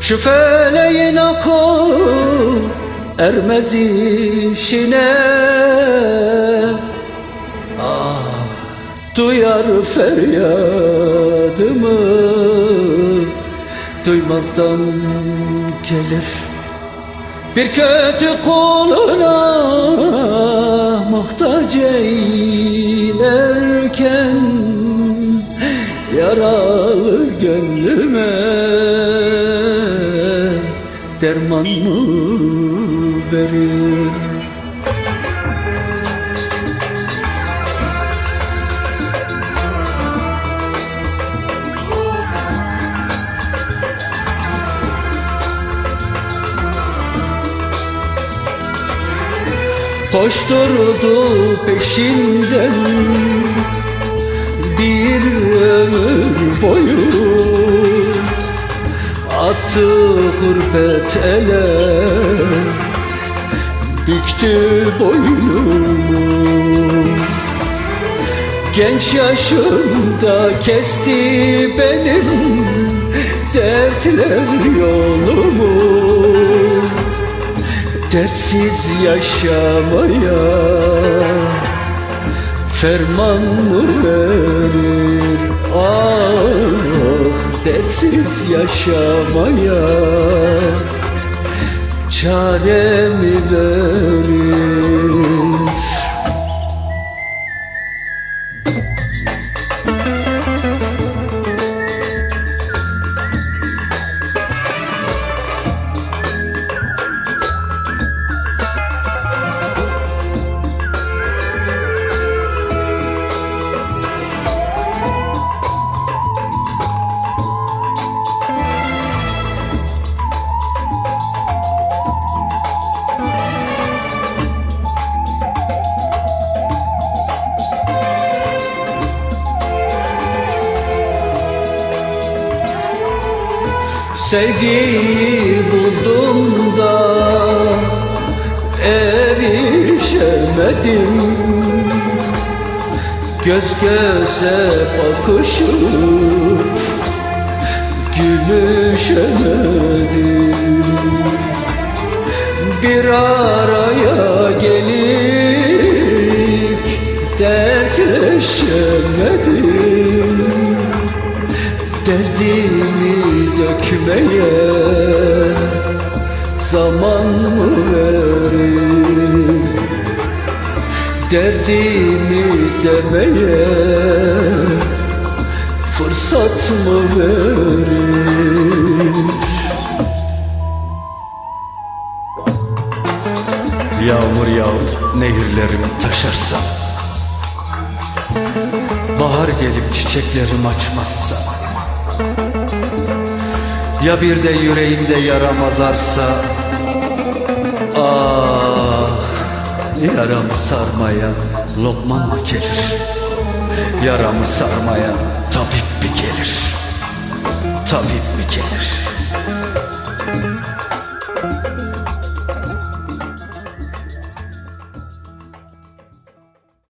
Şu feleğin akıl ermez işine. Ah duyar feryadımı Duymazdan gelir. Bir kötü kuluna muhtaç eylerken Yaralı gönlüme derman mı verir? Koşturdu peşinden bir boyu Attı gurbet ele Büktü boynumu. Genç yaşımda kesti benim dertler yolumu. Dertsiz yaşamaya ferman mı verir? Ah dertsiz yaşamaya çare mi verir? Sevgiyi buldum da erişemedim. Göz göze bakışıp gülüşemedim. Bir araya gelip dertleşemedim. Derdimi dökmeye zaman mı verir? Derdimi demeye fırsat mı verir? Yağmur yağıp nehirlerim taşarsa Bahar gelip çiçeklerim açmazsa Ya bir de yüreğimde yaram azarsa Ah yaramı sarmaya lokman mı gelir? Yaramı sarmaya tabip mi gelir? Tabip mi gelir